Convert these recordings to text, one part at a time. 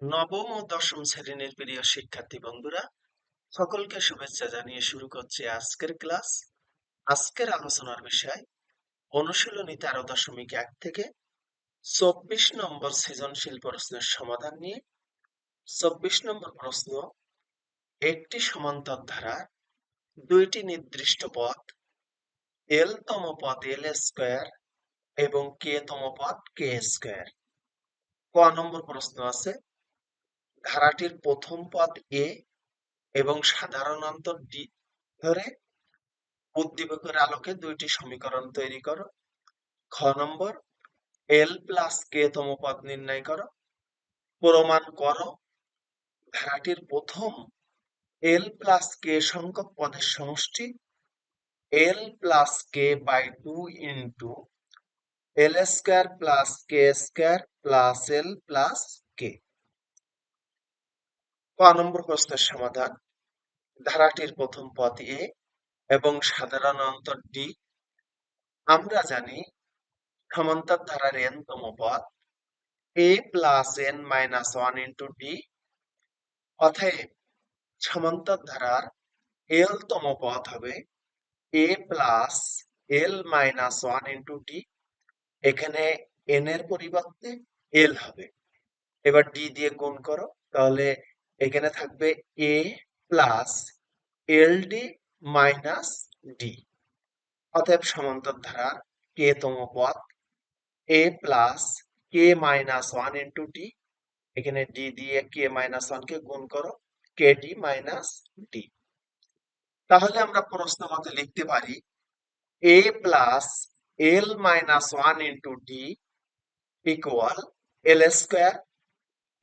নবম ও দশম শ্রেণির প্রিয় শিক্ষার্থী বন্ধুরা, সকলকে শুভেচ্ছা জানিয়ে শুরু করছি আজকের ক্লাস। আজকের আলোচনার বিষয় অনুশীলনী তেরো দশমিক এক থেকে চব্বিশ নম্বর সৃজনশীল প্রশ্নের সমাধান নিয়ে। চব্বিশ নম্বর প্রশ্ন, একটি সমান্তর ধারা, দুইটি নির্দিষ্ট পথ এল তম পথ এল স্কোয়ার এবং কে তম পথ কে স্কোয়ার ক নম্বর প্রশ্ন আছে ধারাটির প্রথম পদ এ এবং সাধারণত ডি ধরে উদ্দীপকের আলোকে দুইটি সমীকরণ তৈরি করো। খ নম্বর এল প্লাস কে তম পদ নির্ণয় করো। প্রমাণ করো, ধারাটির প্রথম এল প্লাস কে সংখ্যক পদের সমষ্টি L plus K by two into L square plus K square plus L plus K ক নম্বর প্রশ্নের সমাধান। ধারাটির প্রথম পদ এ এবং সাধারণ অন্তর ডি আমরা জানি সমান্তর ধারার এন তম পদ। A plus N minus one into D অতএব সমান্তর ধারার এল তম পদ হবে A plus L minus one into D এখানে এন এর পরিবর্তে এল হবে। এবার ডি দিয়ে গুণ করো, তাহলে এখানে থাকবে A plus L D minus D অতএব সমান্তর ধারা কে তম পদ। A plus K minus one into D এখানে ডি দিয়ে কে মাইনাস ওয়ান কে গুণ করো। কে ডি মাইনাস ডি তাহলে আমরা প্রশ্ন মতে লিখতে পারি A plus L minus one into D equal L square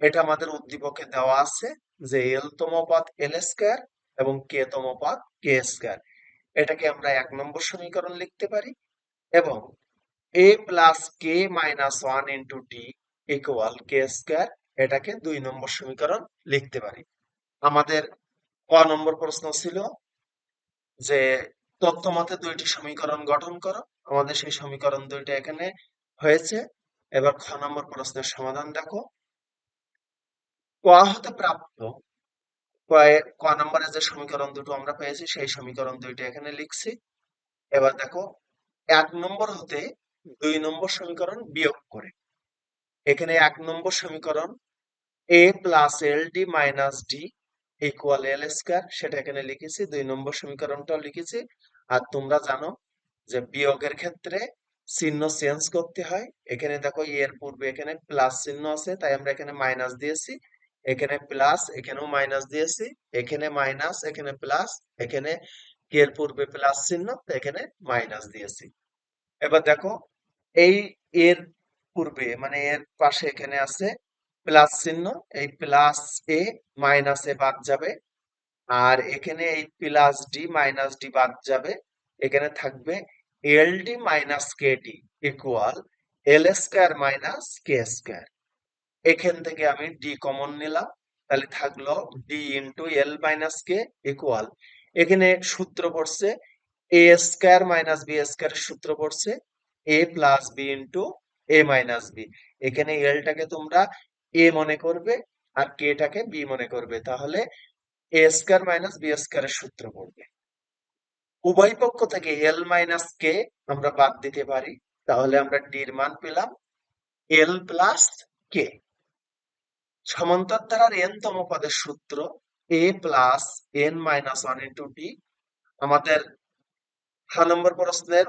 এটা আমাদের উদ্দীপকে দেওয়া আছে যে এল তম পদ এল স্কোয়ার এবং কে তম পদ কে স্কোয়ার এটাকে আমরা এক নম্বর সমীকরণ লিখতে পারি এবং A plus K minus one into D equal K square এটাকে দুই নম্বর সমীকরণ লিখতে পারি। আমাদের ক নম্বর প্রশ্ন ছিল যে তত্ত্বমতে দুইটি সমীকরণ গঠন করো। আমাদের সেই সমীকরণ দুইটা এখানে হয়েছে। এবার খ নম্বর প্রশ্নের সমাধান দেখো। ক হতে প্রাপ্ত? ক নম্বরে যে সমীকরণ দুটো আমরা পেয়েছি সেই সমীকরণ দুইটা এখানে লিখছি। এবার দেখো এক নম্বর হতে দুই নম্বর সমীকরণ বিয়োগ করে। এখানে এক নম্বর সমীকরণ A plus L D minus D equal L square সেটা এখানে লিখেছি দুই নম্বর সমীকরণটাও লিখেছি। আর তোমরা জানো যে বিয়োগের ক্ষেত্রে চিহ্ন চেঞ্জ করতে হয়। এখানে দেখো এর পূর্বে এখানে প্লাস চিহ্ন আছে তাই আমরা এখানে মাইনাস দিয়েছি। এখানে প্লাস এখানেও মাইনাস দিয়েছি, এখানে মাইনাস এখানে প্লাস এখানে এর পূর্বে প্লাস চিহ্ন, এখানে মাইনাস দিয়েছি। এবার দেখো, এই এর পূর্বে মানে এর পাশে এখানে আছে প্লাস চিহ্ন, এই প্লাস এ মাইনাস এ বাদ যাবে, আর এখানে এই প্লাস ডি মাইনাস ডি বাদ যাবে, এখানে থাকবে L D minus K D equal L square minus K square এখান থেকে আমি ডি কমন নিলাম। তাহলে থাকল D into L minus K equal এখানে সূত্র পড়ছে A square minus B square সূত্র পড়ছে A plus B into A minus B এখানে এলটাকে তোমরা এ মনে করবে আর কে কেটাকে বি মনে করবে। তাহলে এ স্কোয়ার মাইনাস বি স্কোয়ারের সূত্র পড়বে। উভয় পক্ষ থেকে এল মাইনাস কে আমরা বাদ দিতে পারি। তাহলে আমরা ডির মান পেলাম এল প্লাস কে সমান্তর ধারার এন তম পদের সূত্র A plus N minus one into D আমাদের ছ নম্বর প্রশ্নের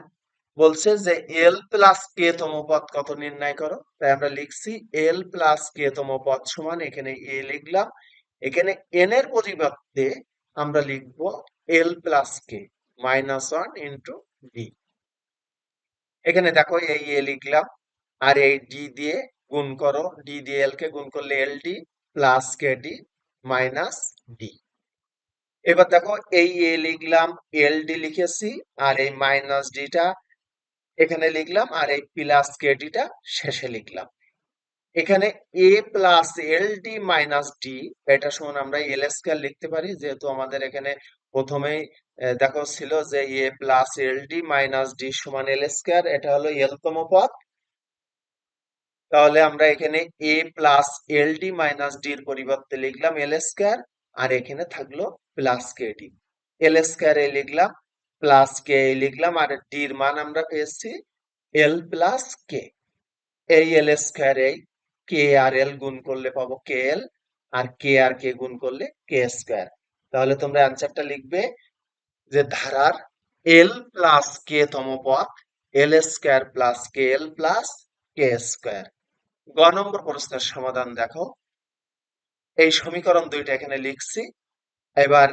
বলছে যে এল প্লাস কে তম পদ কত নির্ণয় করো? তাই আমরা লিখছি এল প্লাস কে তম পদ সমান, এখানে এ লিখলাম। এখানে এন এর পরিবর্তে আমরা লিখব L plus K minus one into D এখানে দেখো এই এ লিখলাম, আর এই ডি দিয়ে গুণ করো ডি দিয়ে এল কে গুণ করলে L D plus K D minus D এবার দেখো এই এ লিখলাম এল ডি লিখেছি, আর এই মাইনাস ডিটা এখানে লিখলাম, আর এই প্লাস কে ডিটা শেষে লিখলাম। এখানে A plus L D minus D এটা সমান আমরা এল স্কোয়ার লিখতে পারি, যেহেতু আমাদের এখানে প্রথমেই দেখো ছিল যে A plus L D minus D সমান এল স্কোয়ার এটা হলো এল তম পদ। তাহলে আমরা এখানে A plus L D minus D ডির পরিবর্তে লিখলাম এল স্কোয়ার আর এখানে থাকল plus K D L square এ লিখলাম প্লাস কে এ লিখলাম, আর ডি ডির মান আমরা পেয়েছি এল প্লাস কে এই এল স্কোয়ার এই কে আর এল গুণ করলে পাবো কে এল আর কে আর কে গুণ করলে কে স্কোয়ার তাহলে তোমরা অ্যান্সারটা লিখবে যে ধারার এল প্লাস কে তম পথ L square plus K L plus K square গ নম্বর প্রশ্নের সমাধান দেখো। এই সমীকরণ দুইটা এখানে লিখছি। এবার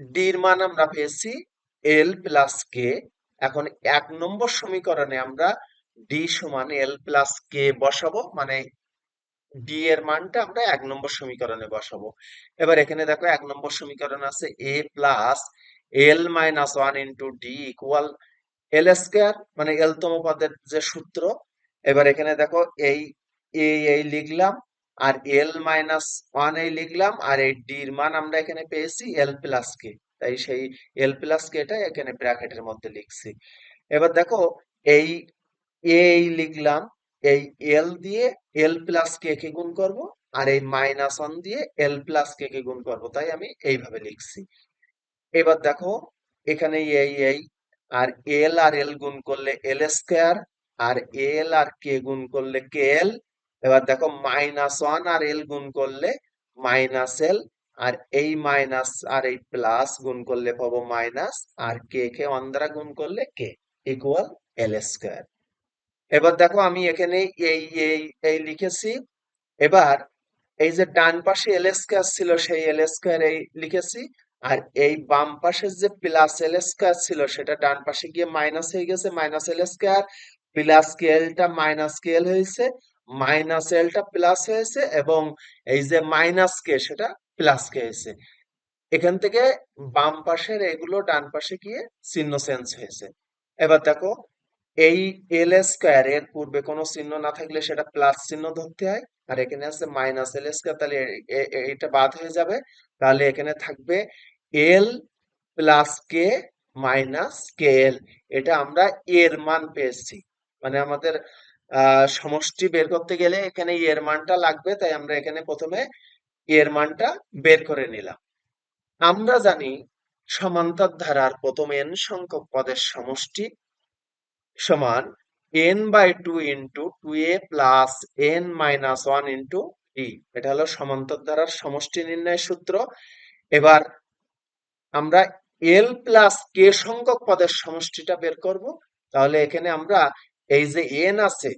ডির মান আমরা পেয়েছি এল প্লাস কে এখন এক নম্বর সমীকরণে আমরা ডি সমান এল প্লাস কে বসাবো মানে ডি এর মানটা আমরা এক নম্বর সমীকরণে বসাবো। এবার এখানে দেখো, এক নম্বর সমীকরণ আছে A plus L minus one into D equal L square মানে এল তম পদের যে সূত্র, এবার এখানে দেখো এই এই লিখলাম আর এল মাইনাস ওয়ান এই লিখলাম আর এই ডির মান আমরা এখানে পেয়েছি এল প্লাস কে, তাই সেই এল প্লাস কেটা এখানে ব্র্যাকেটের মধ্যে লিখছি। এবার দেখো এই এ এই লিখলাম, এই এল দিয়ে এল প্লাস কে কে গুণ করব আর এই মাইনাস ওয়ান দিয়ে এল প্লাস কে কে গুণ করব, তাই আমি এইভাবে লিখছি। এবার দেখো এখানে এই এই আর এল আর এল গুণ করলে এল স্কোয়ার আর এল আর কে গুণ করলে কে এল এবার দেখো মাইনাস ওয়ান আর এল গুণ করলে মাইনাস এল আর এই মাইনাস আর এই প্লাস গুণ করলে পাবো মাইনাস আর কে কে ওয়ান দ্বারা গুণ করলে কে ইকুয়াল এল স্কোয়ার এবার দেখো আমি এখানে এই এই এই লিখেছি। এবার এই যে ডান পাশে এল স্কোয়ার ছিল সেই এল স্কোয়ার এই লিখেছি। আর এই বাম পাশের যে প্লাস এল স্কোয়ার ছিল, সেটা ডান পাশে গিয়ে মাইনাস হয়ে গেছে। Minus L square plus K এলটা minus K L হয়েছে মাইনাস এলটা প্লাস হয়েছে এবং এই যে মাইনাস কে সেটা প্লাস কে হয়েছে। এখান থেকে বাম পাশের এগুলো ডান পাশে গিয়ে চিহ্ন চেঞ্জ হয়েছে। এবার দেখো, এই এল স্কোয়ার এর পূর্বে কোনো চিহ্ন না থাকলে সেটা প্লাস চিহ্ন ধরতে হয়। আর এখানে আছে মাইনাস এল স্কোয়ার তাহলে এটা বাদ হয়ে যাবে। তাহলে এখানে থাকবে এল প্লাস কে মাইনাস কে এল এটা আমরা এর মান পেয়েছি। মানে আমাদের সমষ্টি বের করতে গেলে এখানে এর মানটা লাগবে, তাই আমরা এখানে প্রথমে এর মানটা বের করে নিলাম। আমরা জানি সমান্তর ধারার প্রথম এন সংখ্যক পদের সমষ্টি সমান N by two into two A plus N minus one into D এটা হলো সমান্তর ধারার সমষ্টি নির্ণয় সূত্র। এবার আমরা এল প্লাস কে সংখ্যক পদের সমষ্টিটা বের করব। তাহলে এখানে আমরা এই যে এন আছে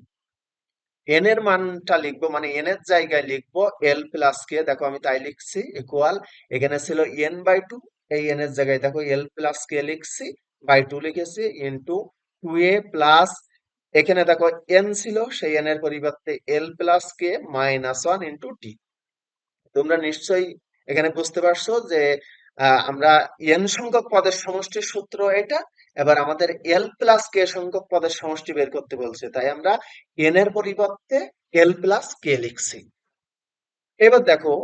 এন এর মানটা লিখব মানে এন এর জায়গায় লিখব এল প্লাস কে দেখো আমি তাই লিখছি ইকুয়াল এখানে ছিল এন বাই টু এই এন এর জায়গায় দেখো এল প্লাস কে লিখছি বাই টু লিখেছি ইন্টু টু এ প্লাস এখানে দেখো এন ছিল, সেই এন এর পরিবর্তে L plus K minus one into D তোমরা নিশ্চয়ই এখানে বুঝতে পারছ যে আমরা এন সংখ্যক পদের সমষ্টির সূত্র এটা, এবার আমাদের এল প্লাস কে সংখ্যক পদের সমষ্টি বের করতে বলছে, তাই আমরা এন এর পরিবর্তে এল প্লাস কে লিখছি। এবার দেখো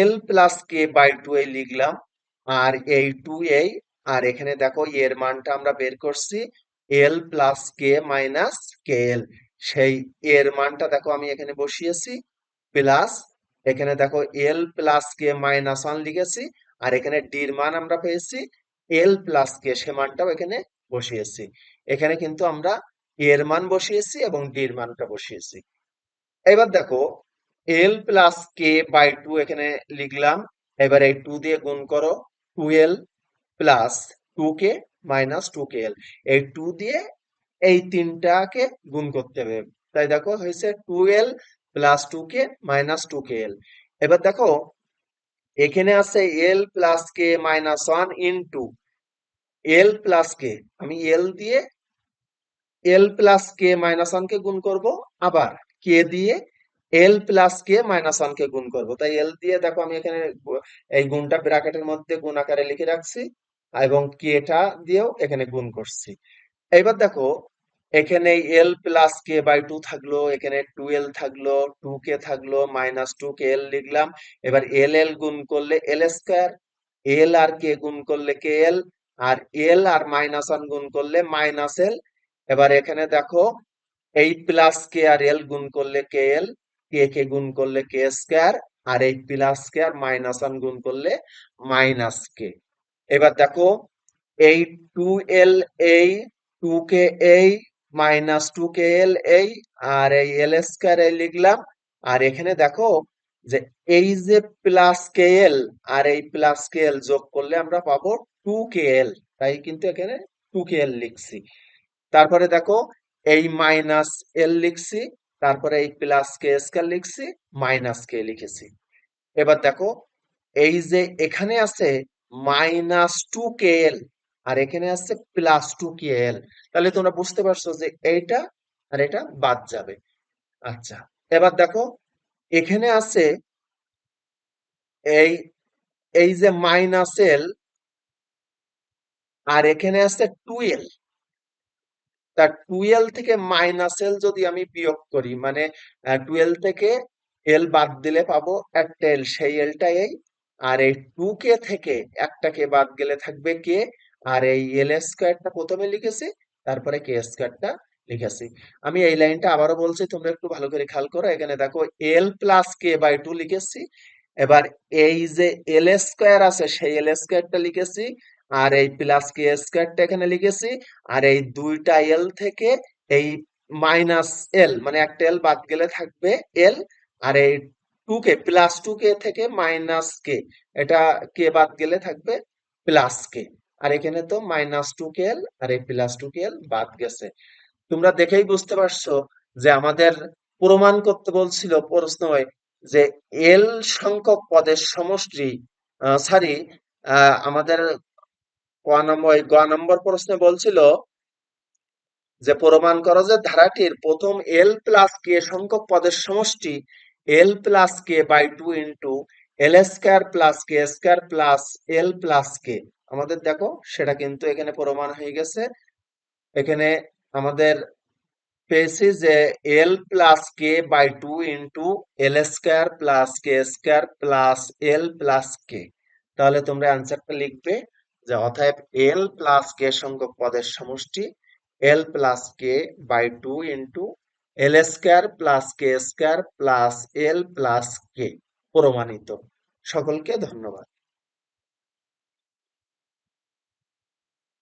L plus K by two এ লিখলাম, আর এই টু এই, আর এখানে দেখো, এর মানটা আমরা বের করছি এল প্লাস কে মাইনাস কে এল সেই এর মানটা দেখো আমি এখানে বসিয়েছি প্লাস এখানে দেখো L plus K minus one লিখেছি, আর এখানে ডির মান আমরা পেয়েছি এল প্লাস কে সে মানটাও এখানে বসিয়েছি। এখানে কিন্তু আমরা এর মান বসিয়েছি এবং ডির মানটা বসিয়েছি। এবার দেখো L plus K by two এখানে লিখলাম, এবার এই টু দিয়ে গুণ করো twelve plus two K minus two K L এই টু দিয়ে এই তিনটাকে গুণ করতে হবে। তাই দেখো হয়েছে twelve plus two K minus two K L এবার দেখো, এখানে আছে L plus K minus one into L plus K আমি এল দিয়ে L plus K minus one K গুণ করব, আবার কে দিয়ে L plus K minus one K গুণ করব। তাই এল দিয়ে দেখো আমি এখানে এই গুণটা ব্র্যাকেটের মধ্যে গুণ আকারে লিখে রাখছি। এবং কেটা দিয়েও এখানে গুণ করছি। এবার দেখো, এখানে L plus K by two থাকল, এখানে টুয়েলভ থাকল টু কে থাকল মাইনাস টু কে এল লিখলাম। এবার এল এল গুণ করলে এল স্কোয়ার এল আর কে গুণ করলে কে এল আর এল আর মাইনাস ওয়ান গুণ করলে মাইনাস এল এবার এখানে দেখো, এই প্লাস কে আর এল গুণ করলে কে এল কে কে গুণ করলে কে স্কোয়ার আর এই প্লাস কে আর মাইনাস ওয়ান গুণ করলে মাইনাস কে এবার দেখো, এই টু এল এই টু কে এই মাইনাস টু কে এল এই আর এই এল স্কোয়ার এই লিখলাম। আর এখানে দেখো যে এই যে প্লাস কে এল আর এই প্লাস কে এল যোগ করলে আমরা পাবো টু কে এল তাই কিন্তু এখানে টু কে এল লিখছি। তারপরে দেখো, এই মাইনাস এল লিখছি, তারপরে এই প্লাস কে স্কোয়ার লিখছি মাইনাস কে লিখেছি। এবার দেখো, এই যে এখানে আছে মাইনাস টু কে এল। আর এখানে আছে প্লাস টু কে এল। তাহলে তোমরা বুঝতে পারছ যে এইটা আর এটা বাদ যাবে। আচ্ছা এবার দেখো, এখানে আছে এই এই যে মাইনাস এল আর এখানে আছে টুয়েল তা টুয়েলভ থেকে মাইনাস এল যদি আমি বিয়োগ করি মানে টুয়েলভ থেকে এল বাদ দিলে পাবো একটা এল। সেই এলটা এই আর এই টু কে থেকে একটাকে বাদ গেলে থাকবে কে? আর এই এল স্কোয়ারটা প্রথমে লিখেছি, তারপরে কে স্কোয়ারটা লিখেছি। আমি এই লাইনটা আবারও বলছি, তোমরা একটু ভালো করে খেয়াল করো। এখানে দেখো L plus K by two লিখেছি। এবার এই যে এল স্কোয়ার আছে, সেই এল স্কোয়ারটা লিখেছি। আর এই প্লাস কে স্কোয়ারটা এখানে লিখেছি। আর এই দুইটা এল থেকে এই মাইনাস এল মানে একটা এল বাদ গেলে থাকবে এল। আর এই two K plus two K থেকে মাইনাস কে এটা কে বাদ গেলে থাকবে প্লাস কে আর এখানে তো মাইনাস টু কে এল আর এই প্লাস টু কে এল বাদ গেছে। তোমরা দেখেই বুঝতে পারছ যে আমাদের প্রমাণ করতে বলছিল প্রশ্নয় যে এল সংখ্যক পদের সমষ্টি সরি আমাদের ক নম্বর, গ নম্বর প্রশ্নে বলছিল যে প্রমাণ করো যে ধারাটির প্রথম এল প্লাস কে সংখ্যক পদের সমষ্টি L plus K by two into L square plus K square plus L plus K আমাদের দেখো, সেটা কিন্তু এখানে প্রমাণ হয়ে গেছে। এখানে আমাদের পেয়েছি যে L plus K by two into L square plus K square plus L plus K তাহলে তোমরা অ্যান্সারটা লিখবে যে অতএব এল প্লাস কে সংখ্যক পদের সমষ্টি L plus K by two into L square plus K square plus L plus K প্রমাণিত। সকলকে ধন্যবাদ।